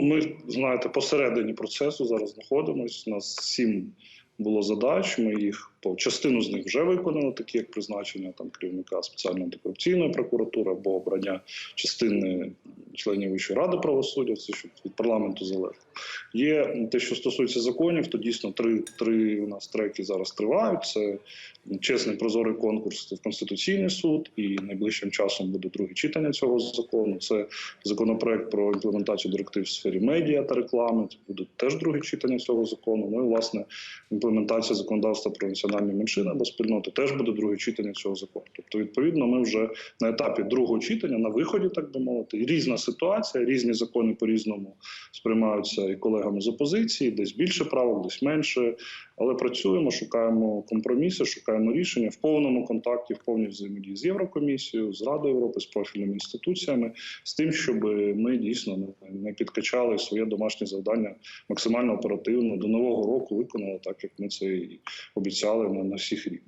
Ми знаєте, посередині процесу зараз знаходимося. У нас сім було задач. Ми їх по частину з них вже виконали, такі як призначення там керівника спеціальної антикорупційної прокуратури або обрання частини членів Вищої ради правосуддя. Це що від парламенту залежить. Є те, що стосується законів, то дійсно три, три у нас треки зараз тривають. Це чесний прозорий конкурс в Конституційний суд, і найближчим часом буде друге читання цього закону. Це законопроект про імплементацію директив в сфері медіа та реклами. Це буде теж друге читання цього закону. Ну і власне імплементація законодавства про національні меншини або спільноти теж буде друге читання цього закону. Тобто, відповідно, ми вже на етапі другого читання, на виході, так би мовити, різна ситуація, різні закони по різному сприймаються і колегами з опозиції, десь більше правок, десь менше. Але працюємо, шукаємо компроміси, шукаємо рішення в повному контакті, в повній взаємодії з Єврокомісією, з Радою Європи, з профільними інституціями, з тим, щоб ми дійсно не- підкачали своє домашнє завдання максимально оперативно до нового року виконали так, як ми це і обіцяли на всіх рівнях.